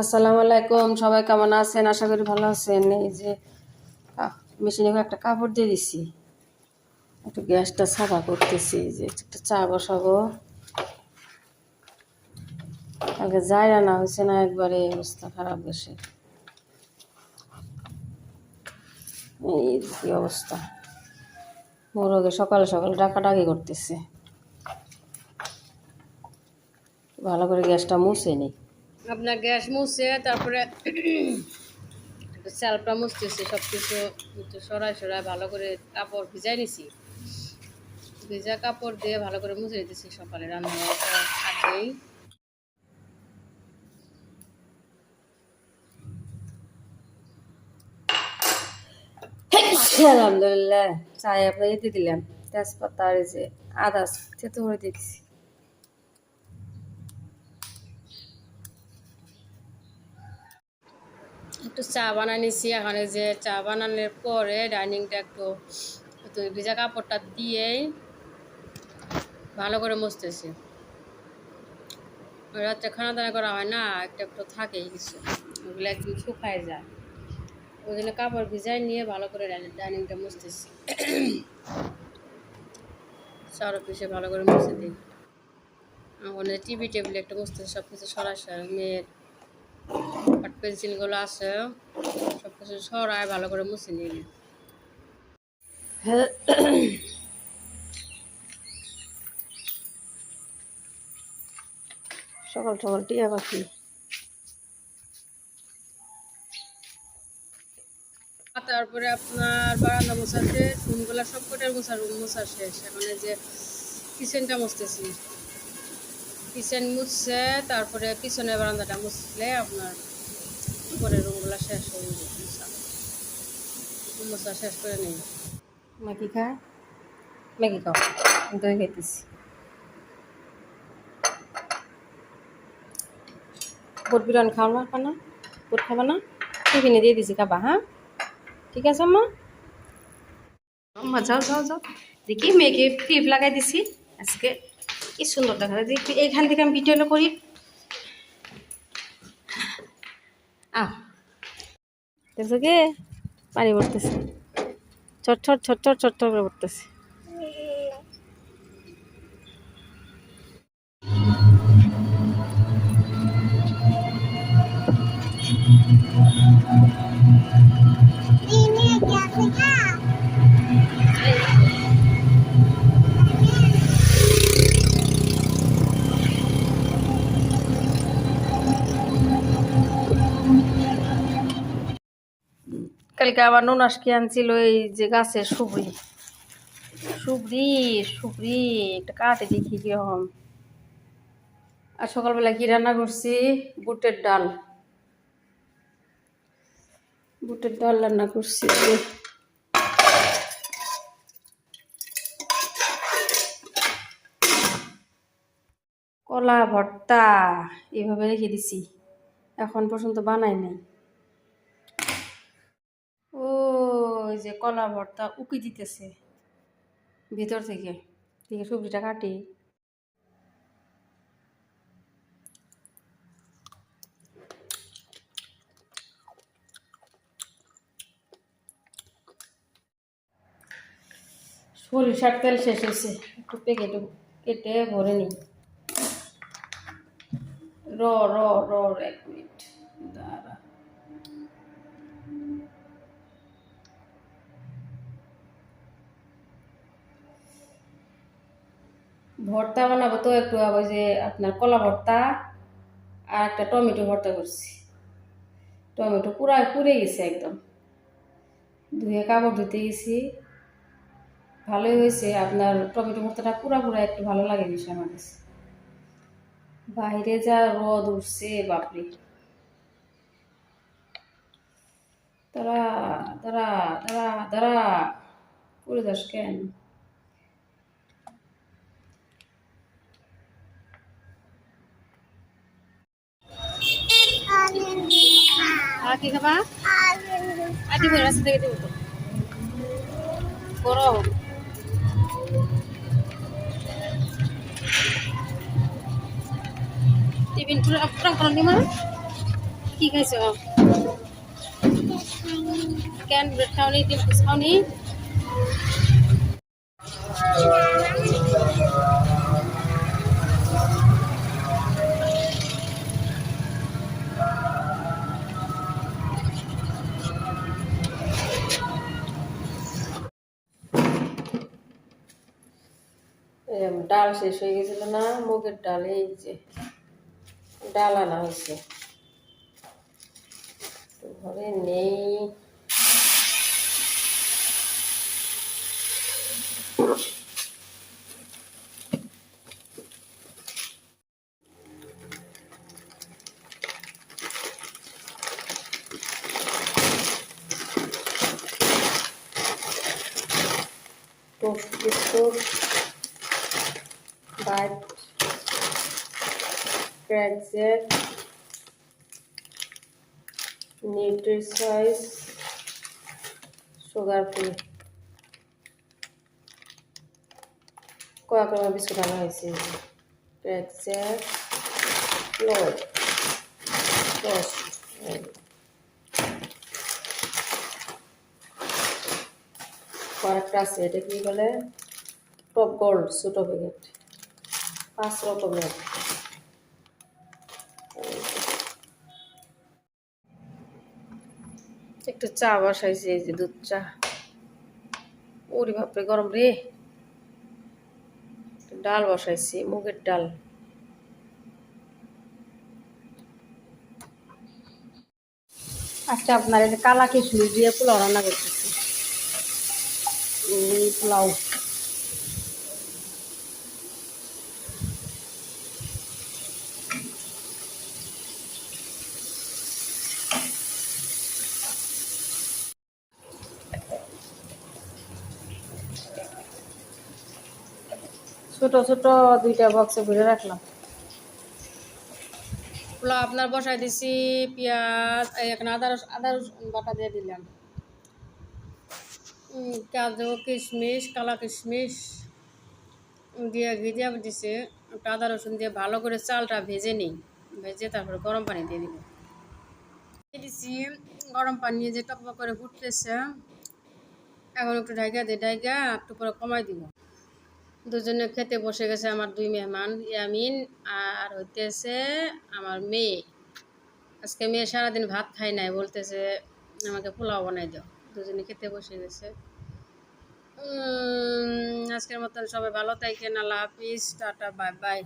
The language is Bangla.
আসসালামু আলাইকুম, সবাই কেমন আছেন? আশা করি ভালো আছেন। এই যে মেশিনে একটা কাপড় দিয়ে দিছি। একটু গ্যাসটা সাফা করতেছি যে, একটা চা বসাবো। আগে যায় না হয়েছে না, একবারে অবস্থা খারাপ বেশি এই কি অবস্থা? মোরগে সকালে সকালে ডাকাডাকি করতেছে। ভালো করে গ্যাসটা মুছে নিই। আপনার গ্যাস মুছে, তারপরে চালটা মুছতেছি সব কিছু সরাই সরাই ভালো করে কাপড় ভিজাই নিছি। ভিজা কাপড় দিয়ে ভালো করে মুছে দিতেছি সকালে রান্না আগেই। আলহামদুলিল্লাহ, চায় এতে দিলাম। তেজপাতা আর যে আদা থেতো করে দিচ্ছি একটু চা বানাই নিছি, এখানে যে চা বানানোর পরে ডাইনিংটা একটু একটু ভিজা কাপড়টা দিয়েই ভালো করে মুছতেছি। ওই রাত্রে খানা দানা করা হয় না, একটা একটু থাকেই কিছু, ওগুলো একদম শুকায় যায়। ওই জন্য কাপড় ভিজাই নিয়ে ভালো করে ডাইনিংটা মুছতেছি। চার পিসে ভালো করে মুছে দিই। আমার টিভি টেবিল একটু মুছতেছি সব কিছু সরাসরি, মেয়ের কাঠ পেন্সিলগুলো আছে সব কিছু সরায় ভালো করে মুছে নিয়ে সকাল সকাল টিয়া পাখি। তারপরে আপনার বারান্দা মোছাতে রুমগুলো সব কটার মোছা রুম মোছা শেষ। এখন এই যে কিচেনটা মুছতেছি। কিচেন মুছছে, তারপরে পিছনের বারান্দাটা মুছলে আপনার উপরের রুমগুলো শেষ হয়ে যাবে মোছা। শেষ করে নেই ম্যাগি খায় ম্যাগি খাও দই খাইতেছি বুট বিরিয়ানি খাও না খানা বুট খাবা না। টিফিনে দিয়ে দিছি, খাবা হ্যাঁ? ঠিক আছে, আম্মা? আম্মা, যাও যাও যাও। দেখি, মেয়েকে ক্লিপ লাগাই দিছি। আজকে কি সুন্দর দেখা যায়। একটু এইখান থেকে আমি ভিডিওটা করি। আহ। দেখছ কি? পানি পড়তেছে। ছট ছট ছট ছট ছট করে পড়তেছে। কালকে আবার ননাসকে আনছিল, এই যে গাছের সুবরি। সুবরি সুবরি একটা কাটে দেখি কীরকম। আর সকালবেলা কি রান্না করছি? বুটের ডাল। বুটের ডাল রান্না করছি। কলা ভর্তা এইভাবে রেখে দিছি। এখন পর্যন্ত বানাই নাই ও ওই যে কলা ভর্তা উকি দিতেছে। ভিতর থেকে থেকে সবজিটা কাটি। সরিষার তেল শেষ হয়েছে, একটু প্যাকেটে কেটে ভরে নিই। র র র, এক মিনিট। দাঁড়া। ভর্তা বানাবো তো একটু ওই যে আপনার কলা ভর্তা আর একটা টমেটো ভর্তা করছি। টমেটো পুরা পুড়ে গেছে একদম। ধুয়ে কাপড় ধুতে গেছি। ভালোই হয়েছে। আপনার টমেটো ভর্তাটা পুরা পুরা একটু ভালো লাগে বেশি আমার কাছে। বাইরে যা রোদ উঠছে, বাপরে। তারা তারা তারা তারা করে যাস কেন আর কি খাবা? আর দিব রাস্তা থেকে দিব তো। গরম টিফিন পুরো পুরো করে নিমা। কি খাইছো? কেন ব্রেড খাওনি, ডিম খাওনি? ডাল শেষ হয়ে গেছিল না, মুগের ডাল, এই যে ডাল আনা হয়েছে। ঘরে নেই। Biscuit bite Krackjack Nutrichoice sugar free কয়েক রকমের বিস্কুট আনা হয়েছে। ক্র্যাকজেট ফ্লোর টোস্ট কয়েকটা আছে, এটা কি বলে? টপ গোল্ড ছোটো প্যাকেট পাঁচ রকমের। একটু চা বসাইছি, এই যে দুধ চা। ওরে বাপরে, গরম রে। ডাল বসাইছি, মুগের ডাল। আজকে আপনার কালা কিশমিশ দিয়ে পোলাও রান্না করতেছি। পোলাও। ছোট ছোট দুইটা বক্সে ভরে রাখলাম। পোলাও আপনার বসাই দিছি, পেঁয়াজ এখানে আদা রস আদা রসুন বাটা দিয়ে দিলাম। কাজু, কিশমিশ, কালা কিশমিশ দিয়ে ঘি দিয়ে দিছে আদা রসুন দিয়ে ভালো করে চালটা ভেজে নিই। ভেজে তারপরে গরম পানি দিয়ে দিব। দিয়ে দিছি, গরম পানি যে টকবক করে ফুটতেছে, এখন একটু ঢাকা দিই ঢাকা একটু পরে কমাই দিব। দুজনে খেতে বসে গেছে আমার দুই মেহমান, ইয়ামিন আর হইতেছে আমার মেয়ে। আজকে মেয়ে সারাদিন ভাত খাই নাই, বলতেছে, আমাকে পোলাও বানাই দাও। দুজনে খেতে বসে গেছে। আজকের মতন সবাই ভালো থাকেন, আল্লাহ হাফিজ, টাটা, বাই বাই।